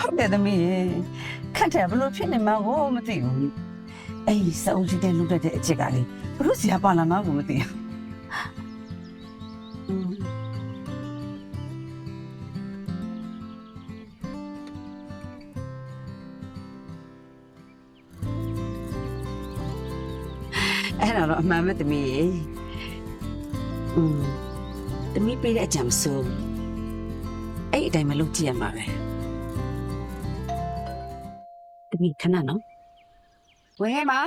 ဟုတ်တယ်သမီးရေခက်တယ်ဘလို့ဖြစ်နေမှကိုမသိဘူးအဲ့ဒီစောင်းကြီးတဲ့လူတက်တဲ့အချက်ကလေဘလို့ဇာပါလာမှကိုမသိဘူးအဲ့ဒါတော့အမှန်ပဲသမီးရေอืมသမီးပြတဲ့အကြံဆို အဲ့ဒီအတိုင်းမလုပ်ကြည့်ရမှာပဲတပည့်ခဏနော်ဝဲမှာ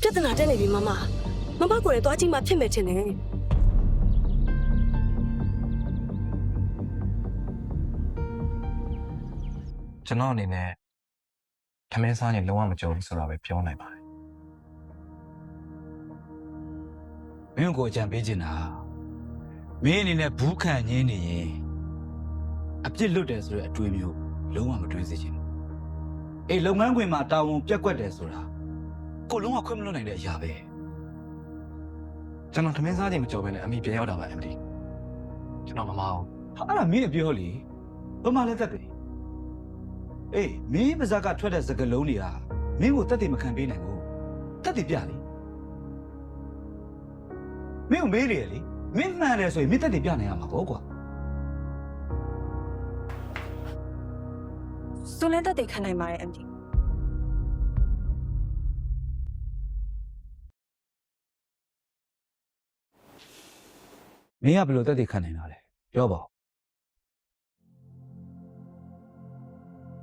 ပြဿနာတက်နေပြီမမမမကိုယ်လည်းသွားကြည့်မှဖြစ်မယ်ထင်တယ်ကျွန်တော်အနေနဲ့ထမင်းစားရင်လုံးဝမကြုံဘူးဆိုတာပဲပြောနိုင်ပါတယ် မင်းကိုအကြံပေးချင်တာမင်းအနေနဲ့ဘူးခံညင်းနေရင်အပြစ်လွတ်တယ်ဆိုတဲ့အတွေးမျိုးလုံးဝမတွေးစေချင်ဘူးအေးလုပ်ငန်းခွင်မှာတာဝန်ပြက်ကွက်တယ်ဆိုတာကိုလုံးဝခွင့်မလွတ်နိုင်တဲ့အရာပဲကျွန်တော်ထမင်းစားရင်မကြုံဘဲနဲ့အမိပြန်ရောက်တာပါအမလီကျွန်တော်မမအောင်ဟာအဲ့ဒါမင်းအပြောလေဘာမှလည်းသက်တယ်အေးမင်းပါဇက်ကထွက်တဲ့စကလုံးတွေကမင်းကိုတက်တည်မခံပေးနိုင်ဘူးတက်တည်ပြလေ မင်းကိုမေးလေလေမင်းမှန်တယ်ဆိုရင်မင်းတက်တည်ပြနိုင်ရမှာပေါ့ကွာဆိုလန်တက်တွေခံနိုင်ပါတယ်အန်တီမင်းကဘယ်လိုတက်တည်ခံနိုင်တာလဲပြောပါဦး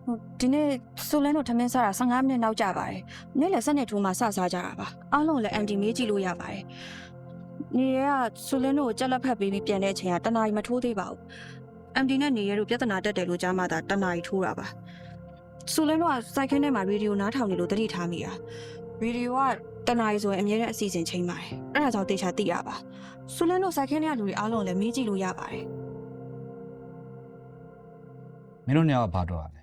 ဟိုဒီနေ့ဆိုလန်တို့ထမင်းစားတာ15မိနစ်နောက်ကြပါတယ်နေ့လယ်စနေထိုးမှစစားကြတာပါအားလုံးလည်းအန်တီမေးကြည့်လို့ရပါတယ် နေရကဆိုလန်တို့ကိုကြက်လက်ဖက်ပေးပြီးပြန်တဲ့အချိန်ကတနာရီမထိုးသေးပါဘူးအန်တီနဲ့နေရတို့ပြဿနာတက်တယ်လို့ကြားမှသာတနာရီထိုးတာပါဆိုလန်တို့ကစိုက်ခင်းထဲမှာရေဒီယိုနားထောင်နေလို့တတိထားမိတာရေဒီယိုကတနာရီဆိုရင်အမြဲတမ်းအစီအစဉ်ချိန်ပါတယ်အဲ့ဒါကြောင့်တေချာသိရပါဆိုလန်တို့စိုက်ခင်းထဲကလူတွေအားလုံးလည်းမေးကြည့်လို့ရပါတယ်မင်းတို့ညကဘာတော့ရလဲ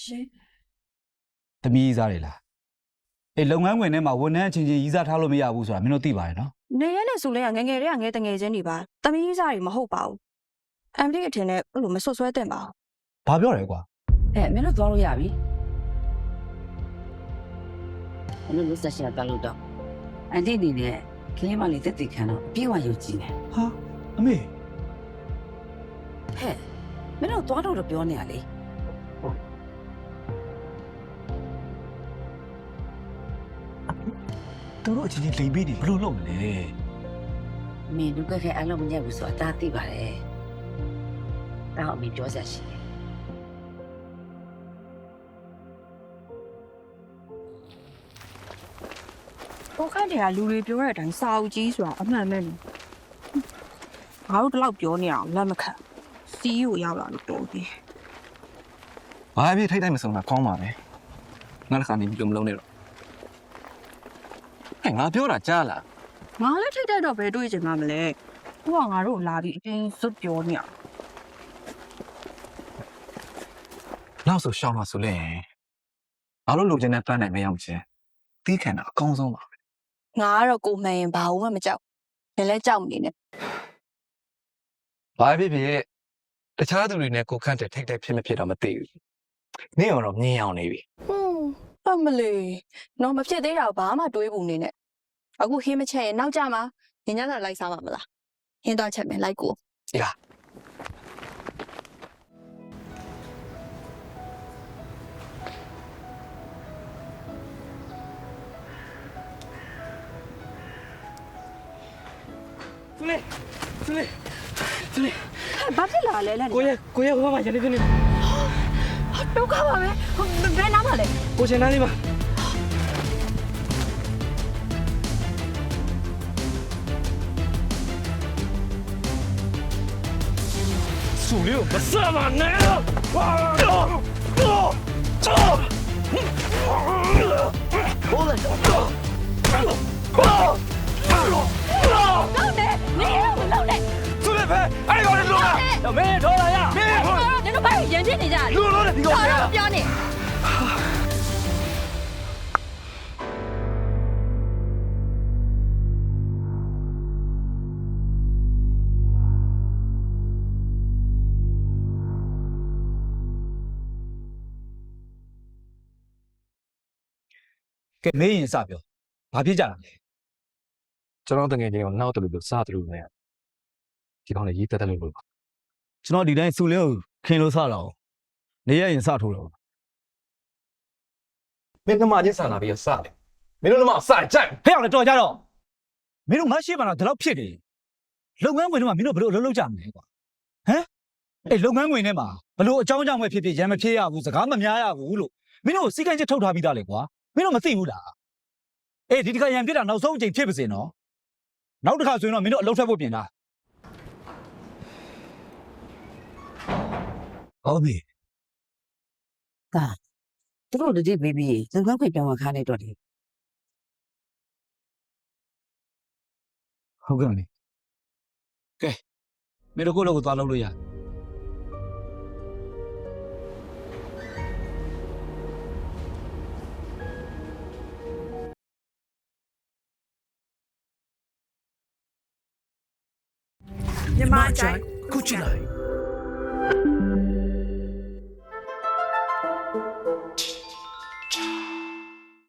ရှင်သမီးကြီးစားတွေလား အေးလုပ်ငန်းခွင်ထဲမှာဝန်ထမ်းအချင်းချင်းရီးစားထားလို့မရဘူးဆိုတာမင်းတို့သိပါတယ်နော်နေရနဲ့ဆိုလဲကငယ်ငယ်တည်းကငယ်တငယ်ချင်းတွေပါတမီးစားတွေမဟုတ်ပါဘူးအမ်ဒီအထင်နဲ့အဲ့လိုမဆွတ်ဆွဲတင်ပါဘူးဘာပြောလဲကွာအဲ့မင်းတို့သွားလို့ရပြီမင်းတို့လက်ဆက်ရှာသွားလို့တော့အန်တီအနေနဲ့ကလေးမလေးတက်တည်ခံတော့အပြေးဝရုပ်ကြည့်နေဟာအမေဟဲ့မင်းတို့သွားတော့တော့ပြောနေရလေ သူတို့အချင်းချင်းလိမ်ပြီးနေဘလို့လုပ်မလဲမင်းတို့ကခဲအလုံးမညက်ဘူးဆိုတော့အသာသိပါတယ်တောင်းအမေပြောစရာရှိတယ်ဟိုခန့်တည်းကလူတွေပြောတဲ့အတိုင်းစာအုပ်ကြီးဆိုတာအမှန်ပဲနေငါတို့တော့ပြောနေအောင်လက်မခံစီးကိုရောက်လာလို့တော်ပြီဘာဖြစ်ထိတ်တိုက်မဆုံးတာကောင်းပါလေငါတစ်ခါနေပြီးလို့မလုံးနဲ့တော့ ဟဲ့ငါပြောတာကြားလားငါလည်းထိတ်တဲ့တော့ဘယ်တွေးချင်မှမလဲဟိုကငါတို့လာပြီးအတင်းစွတ်ပြောနေအောင်နောက်ဆိုရှောင်းတော့ဆိုလဲဘာလို့လိုချင်တဲ့ပန်းနိုင်မရောက်ချင်တီးခံတာအကောင်းဆုံးပါငါကတော့ကိုမှန်ရင်ဘာလို့မှမကြောက်ဘယ်လဲကြောက်မနေနဲ့ဘာဖြစ်ဖြစ်တခြားသူတွေနဲ့ကိုခန့်တဲ့ထိတ်တိုက်ဖြစ်မဖြစ်တော့မသိဘူးနင့်ကတော့မြင်အောင်နေပြီဟွန်းအမလေးတော့မဖြစ်သေးတာဘာမှတွေးဘူးနေနဲ့ အခုဟင်းမချက်ရင်နောက်ကြမှာညညသာလိုက်စားမှာမလားဟင်းတော့ချက်မယ်လိုက်ကိုဒီလားသူလေးသူလေးသူလေးဘာဖြစ်လာလဲလဲကိုရကိုရဟိုမှာရနေနေဒုက္ခပါပဲဘယ်နားမှာလဲကိုချင်သားလေးပါဆူလေးကိုမ စမနဲ့ဘာတော့တော့တော့ဟိုလေတော့တော့လုံးနေနေရမလုံးနဲ့သူလေးပဲအဲ့ဒီကောင်လေးလုံးလာတော့မင်းထောလာရမင်းနင်တို့ဘာရန်ဖြစ်နေကြလဲ ကဲမင်းရင်စပြောဘာဖြစ်ကြတာလဲကျွန်တော်တငယ်ချင်းကိုနောက်တလူလို့စားတလူနဲ့ဒီကောင်လည်းရေးတက်တယ်လို့လို့ပါကျွန်တော်ဒီတိုင်းစူလင်းကိုခင်လို့စတော့နေရရင်စထိုးတော့မင်းကမှချင်းဆန်လာပြီးတော့စတယ်မင်းတို့ကမှစကြိုက်ဟဲ့အောင်လေတော်ကြတော့မင်းတို့ငါရှေ့မှာတော့ဒီလောက်ဖြစ်နေလုပ်ငန်းဝင်တော့မင်းတို့ဘယ်လိုအလုပ်လုပ်ကြမလဲကွာဟမ်အေးလုပ်ငန်းဝင်ထဲမှာဘယ်လိုအကြောင်းကြောင့်ပဲဖြစ်ဖြစ်ရံမဖြစ်ရဘူးစကားမများရဘူးလို့မင်းတို့စီကံချက်ထုတ်ထားပြီးသားလေကွာ မင်းတို့မသိဘူးလားအေးဒီတစ်ခါရံဖြစ်တာနောက်ဆုံးအချိန်ဖြစ်ပါစေနော်နောက်တစ်ခါဆိုရင်တော့မင်းတို့အလုပ်ထွက်ဖို့ပြင်တာဟုတ်ပြီဒါသူတို့တတိဘေဘီစံကောက်ခွေပြောင်းဝင်ခါနေတော့တယ်ဟုတ်ကဲ့မေကဲမင်းတို့ကိုယ့်လောက်ကိုသွားလုပ်လို့ရမြန် Yamacak, Kuchilay.